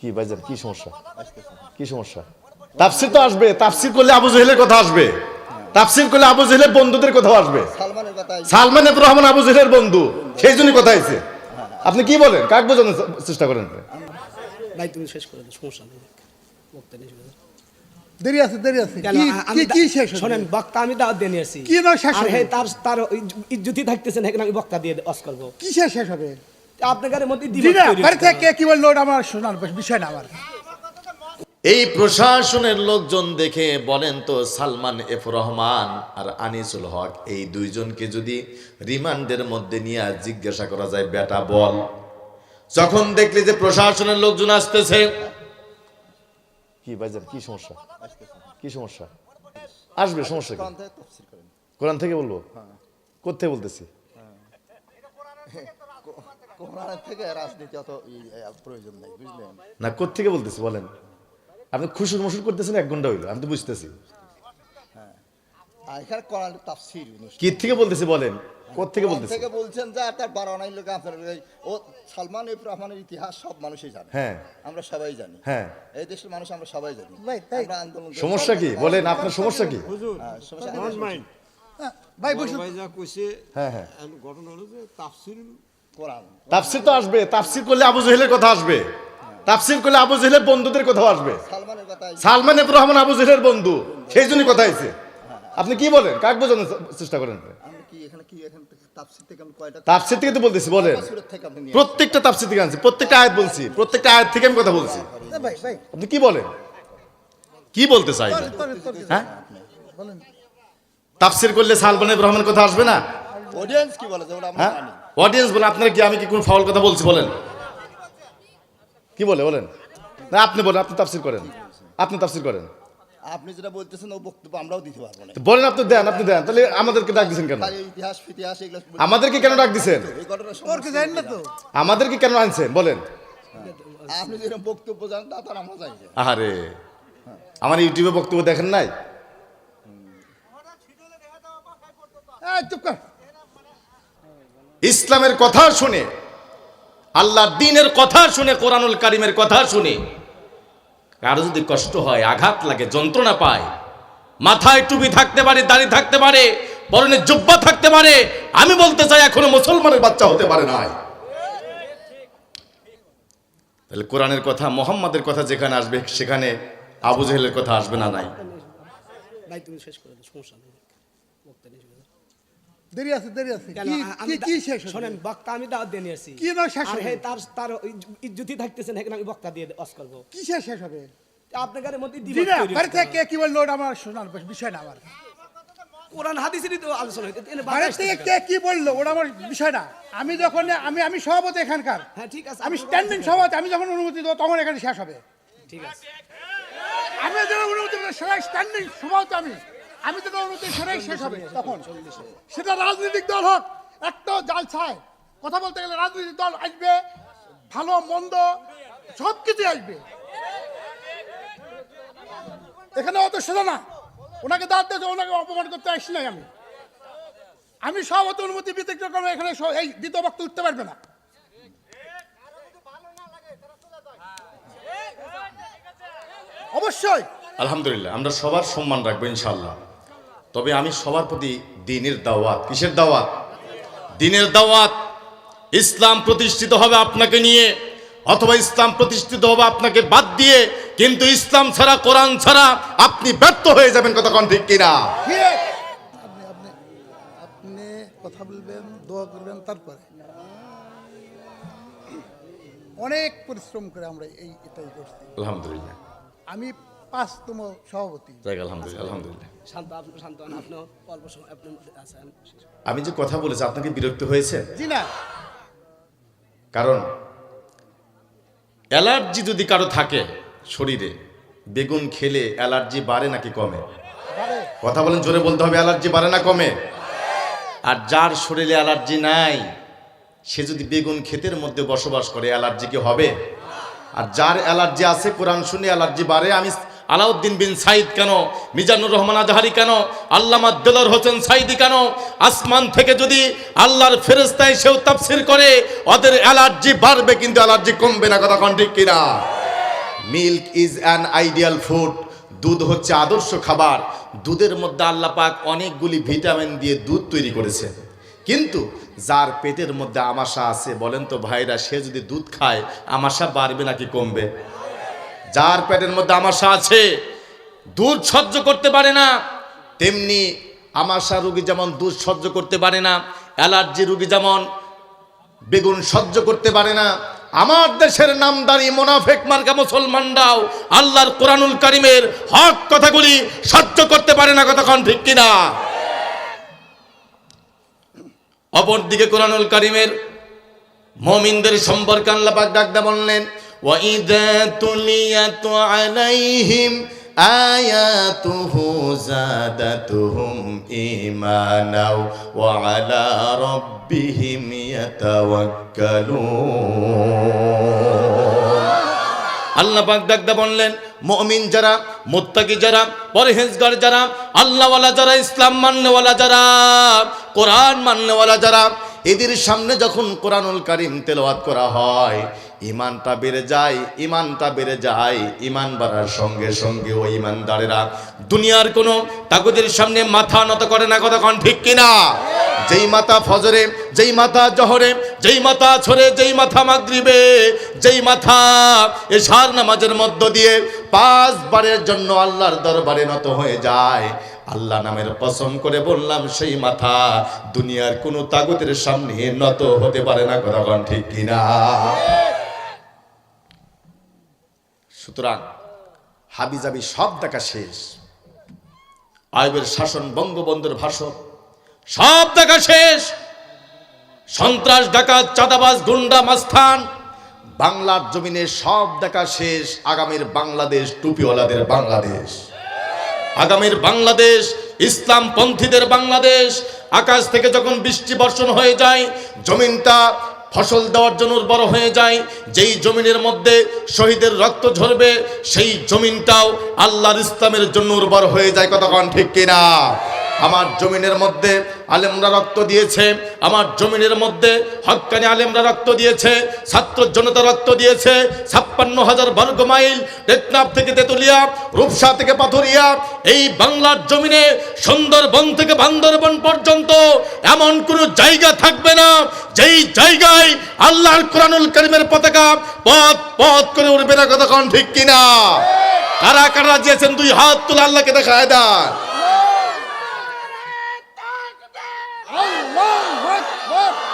কি ভাইজান কি সমস্যা? কি সমস্যা? তাফসির তো আসবে তাফসির করলে আবু জহেলের কথা আসবে। তাফসির করলে আবু জহেলের বন্ধুদের কথাও আসবে। কথা সালমান রহমান আবু জহেলের বন্ধু সেই জন্যই কথা হয়েছে আপনি কি বলেন? কাক বোঝানোর চেষ্টা করেন? ভাই তুমি শেষ করে দাও সমস্যা নেই। দেরি আছে দেরি আছে। কি আমি কি কি শেষ? শোনেন বক্তা আমি দাওয়াত দিয়ে নিয়ে আসি। কি দাও শেষ আর হে তার তার ইজ্জতি থাকতেছে না এখানে আমি বক্তা দিয়ে অস করব। কিসের শেষ হবে? আপনাদের মধ্যে কে কি বলল আমার শোনার বিষয় না আমার। এই প্রশাসনের লোকজন দেখে বলেন তো সালমান এফ রহমান আর আনিসুল হক এই দুইজনকে যদি রিমান্ডের মধ্যে নিয়ে জিজ্ঞাসা করা যায় বেটা বল। যখন দেখলি যে প্রশাসনের লোকজন আসতেছে। কি ভাইজান কি সমস্যা? কি সমস্যা? আসবে সমস্যা কি? কোরআন থেকে তফসির করেন। কোরআন থেকে বলব? কোথেকে বলতেছি? থেকে রাজনীতি অত প্রয়োজন নেই বুঝলেন? না কোথেকে বলতেছি বলেন? আপনি খুশুর মশুর করতেছেন এক ঘণ্টা হইল আমি তো বুঝতেছি। আর এখানে কোরআন তাফসির কি থেকে বলতেছি বলেন? কোথেকে বলতেছি? থেকে বলছেন যে তার বারো আনাই লোক আপনার ও সালমান রহমানের ইতিহাস সব মানুষই জানে। হ্যাঁ। আমরা সবাই জানি। হ্যাঁ। এই দেশের মানুষ আমরা সবাই জানি। আমরা আন্দোলন সমস্যা কি? বলেন আপনার সমস্যা কি? হ্যাঁ, সমস্যা হ্যাঁ, ভাই বসুন। ভাই যা কইছে হ্যাঁ হ্যাঁ। ঘটনা হলো যে তাফসির কোরআন তাফসির তো আসবে তাফসির করলে আবু জহেলের কথা আসবে। তাফসির করলে আবু জহেলের বন্ধুদের কথাও আসবে। সালমানের কথা সালমান এফ রহমান আবু জহেলের বন্ধু সেই জন্যই কথা হয়েছে। আপনি কি বলেন? কাক বোঝানোর চেষ্টা করেন? আমি কি এখানে কি এখান থেকে তাফসির থেকে আমি কয়টা তাফসির থেকে তো বলতেছি বলেন। প্রত্যেকটা তাফসির থেকে আনছি প্রত্যেকটা আয়াত বলছি প্রত্যেকটা আয়াত থেকে আমি কথা বলছি। এ ভাই ভাই। আপনি কি বলেন? কি বলতে তরে, হ্যাঁ? বলেন তাফসির করলে সালমান রহমান কথা আসবে না? অডিয়েন্স কি বলে? আমরা হ্যাঁ? জানি। অডিয়েন্স বলে আপনার কি আমি কি কোন ফাউল কথা বলছি বলেন? কি বলে বলেন? না আপনি বলেন আপনি তাফসির করেন। আপনি তাফসির করেন। আপনি যেটা বলতেছেন ও বক্তব্য আমরাও দিতে পারব না। বলেন আপনি দেন আপনি দেন। তাহলে আমাদেরকে ডাক দিচ্ছেন কেন? ইতিহাস ফিতিহাস এগুলো আমাদেরকে কেন ডাক দিছেন? জানেন না তো? আমাদেরকে কেন আনছেন? বলেন। আপনি যেরকম বক্তব্য জানেন তা তার আমরা জানি। আরে আমার ইউটিউবে বক্তব্য দেখেন নাই? এই, চুপ কর। ইসলামের কথা শুনে আল্লাহর দিনের কথা শুনে, কোরআনুল কারিমের কথা শুনে, কারও যদি কষ্ট হয়, আঘাত লাগে, যন্ত্রণা পায়, মাথায় টুপি থাকতে পারে, দাড়ি থাকতে পারে, পরনে জুব্বা থাকতে পারে, আমি বলতে চাই এখনও মুসলমানের বাচ্চা হতে পারে নাই। তাহলে কোরআনের কথা, মোহাম্মদের কথা যেখানে আসবে, সেখানে আবু জেহেলের কথা আসবে না নাই? তুমি শেষ করে সমস্যা নেই বক্তা নিয়ে চলে যাও। দেরি আছে দেরি আছে। কি কি আমি শেষ হবে? শোনেন বক্তা আমি দাওয়াত দিয়ে কি দাও শেষ হবে? তার তার ইজ্জতি থাকতেছে না এখানে আমি বক্তা দিয়ে অস করব। কিসের শেষ হবে? আপনাদের মধ্যে জি দ্বিমত না বাড়ি থেকে কে কি বলল ওটা আমার শোনার বিষয় না আমার। কোরআন হাদিসেরই তো আলোচনা হইতে বাড়ি থেকে কে কি বলল ওটা আমার বিষয় না। আমি যখন আমি আমি সভাপতি এখানকার। হ্যাঁ ঠিক আছে আমি স্ট্যান্ডিং। সভাপতি আমি যখন অনুমতি দেবো তখন এখানে শেষ হবে। ঠিক আছে। আমি যখন অনুমতি দেবো সেটাই স্ট্যান্ডিং সভাপতি আমি। আমি তো অনুমতি সেটাই শেষ হবে। তখন সেটা রাজনৈতিক দল হোক, একটা জাল ছায়। কথা বলতে গেলে রাজনৈতিক দল আসবে, ভালো, মন্দ সব কিছু আসবে। এখানে অত সোজা না। ওনাকে দাঁত দিয়েছে ওনাকে অপমান করতে আসছি নাই আমি। আমি সভাপতি অনুমতি ব্যতিক্রমে এখানে এই দ্বিতীয় বক্তা উঠতে পারবে না। অবশ্যই। আলহামদুলিল্লাহ, আমরা সবার সম্মান রাখব ইনশাল্লাহ তবে আমি সবার প্রতি দিনের দাওয়াত। কিসের দাওয়াত? দিনের দাওয়াত। ইসলাম প্রতিষ্ঠিত হবে আপনাকে নিয়ে অথবা ইসলাম প্রতিষ্ঠিত হবে আপনাকে বাদ দিয়ে কিন্তু ইসলাম ছাড়া কোরআন ছাড়া আপনি ব্যর্থ হয়ে যাবেন কতক্ষণ ঠিক কিনা? আপনি কথা বলবেন দোয়া করবেন তারপরে। অনেক পরিশ্রম করে আমরা এই এটাই করছি। আলহামদুলিল্লাহ। আমি পাঁচতম সভাপতি। যাক আলহামদুলিল্লাহ আলহামদুলিল্লাহ। শান্ত আপনি শান্ত হন আপনিও অল্প সময় আপনার মধ্যে আছেন। আমি যে কথা বলেছি আপনাকে বিরক্ত হয়েছে? জি না। কারণ অ্যালার্জি যদি কারও থাকে শরীরে বেগুন খেলে অ্যালার্জি বাড়ে নাকি কমে? কথা বলেন জোরে বলতে হবে অ্যালার্জি বাড়ে না কমে? আর যার শরীরে অ্যালার্জি নাই সে যদি বেগুন ক্ষেতের মধ্যে বসবাস করে অ্যালার্জি কি হবে? আর যার অ্যালার্জি আছে কোরআন শুনে অ্যালার্জি বাড়ে আমি আলাউদ্দিন বিন সাইদ কেন? মিজানুর রহমান আজহারি কেন? আল্লামা দেলার হোসেন সাইদি কেন? আসমান থেকে যদি আল্লাহর ফেরেস্তায় সেও তাফসির করে, ওদের অ্যালার্জি বাড়বে কিন্তু অ্যালার্জি কমবে না, কথা কোন ঠিক কিনা? Milk is an ideal food, দুধ হচ্ছে আদর্শ খাবার। দুধের মধ্যে আল্লাহ পাক অনেকগুলি ভিটামিন দিয়ে দুধ তৈরি করেছে কিন্তু যার পেটের মধ্যে আমাশা আছে, বলেন তো ভাইরা, সে যদি দুধ খায়, আমাশা বাড়বে নাকি কমবে? যার পেটের মধ্যে আমাশা আছে, দুধ সহ্য করতে পারে না, তেমনি আমাশা রুগী যেমন দুধ সহ্য করতে পারে না, অ্যালার্জি রুগী যেমন বেগুন সহ্য করতে পারে না, আমার দেশের নামদারি মোনাফেক মার্কা মুসলমানরাও আল্লাহর কোরআনুল কারিমের হক কথাগুলি সহ্য করতে পারে না কতক্ষণ ঠিক কিনা? অপরদিকে কোরআনুল কারিমের মমিনদের সম্পর্কে আল্লাহ পাক ডাকদা বললেন তুলিয়াত আলাইহিম আয়াতুহু জাদাতুহুম ঈমানাও ওয়া আলা রাব্বিহিম ইয়াতাওয়াক্কালুন আল্লাহ পাক ডাকদা বললেন, মুমিন যারা, মুত্তাকি যারা, পরহেজগার যারা, আল্লাহওয়ালা যারা, ইসলাম মাননেওয়ালা যারা, কোরআন মাননেওয়ালা যারা, এদের সামনে যখন কোরআনুল কারিম তেলাওয়াত করা হয় ইমানটা বেড়ে যায়, ইমানটা বেড়ে যায়, ইমান বাড়ার সঙ্গে সঙ্গে ওই ইমানদারেরা দুনিয়ার কোনো তাগুদের সামনে মাথা নত করে না কতক্ষণ, ঠিক কিনা? যেই মাথা ফজরে, যেই মাথা জহরে, যেই মাথা ছড়ে যেই মাথা মাগরিবে, যেই মাথা এশার নামাজের মধ্য দিয়ে পাঁচবারের জন্য আল্লাহর দরবারে নত হয়ে যায়। আল্লাহ নামের পছন্দ করে বললাম, সেই মাথা দুনিয়ার কোনো তাগুতের সামনে নত হতে পারে না কতক্ষণ, ঠিক কিনা? সুতরাং হাবিজাবি সব দেখা শেষ। আয়বের শাসন বঙ্গবন্ধুর ভাষণ সব দেখা শেষ। সন্ত্রাস, ডাকাত, চাঁদাবাজ, গুন্ডা মাস্থান বাংলার জমিনে সব দেখা শেষ। আগামীর বাংলাদেশ টুপিওয়ালাদের বাংলাদেশ। আগামীর বাংলাদেশ ইসলাম পন্থীদের বাংলাদেশ। আকাশ থেকে যখন বৃষ্টি বর্ষণ হয়ে যায়, জমিনটা ফসল দেওয়ার জন্য উর্বর হয়ে যায়। যেই জমিনের মধ্যে শহীদের রক্ত ঝরবে, সেই জমিনটাও আল্লাহর ইসলামের জন্য উর্বর হয়ে যায়। কতক্ষণ ঠিক কিনা? আমার জমিনের মধ্যে আলেমরা রক্ত দিয়েছে, আমার জমিনের মধ্যে হক্কানি আলেমরা রক্ত দিয়েছে, ছাত্র জনতা রক্ত দিয়েছে, ছাপ্পান্ন হাজার বর্গ মাইল টেকনাফ থেকে তেতুলিয়া, রূপসা থেকে পাথরিয়া, এই বাংলার জমিনে সুন্দরবন থেকে বান্দরবন পর্যন্ত এমন কোনো জায়গা থাকবে না, যেই জায়গায় আল্লাহর কোরআনুল করিমের পতাকা পথ পথ করে উঠবে না কতক্ষণ ঠিক কিনা? কারা কারা দিয়েছেন দুই হাত তুলে আল্লাহকে দেখায় দেয় আল্লাহু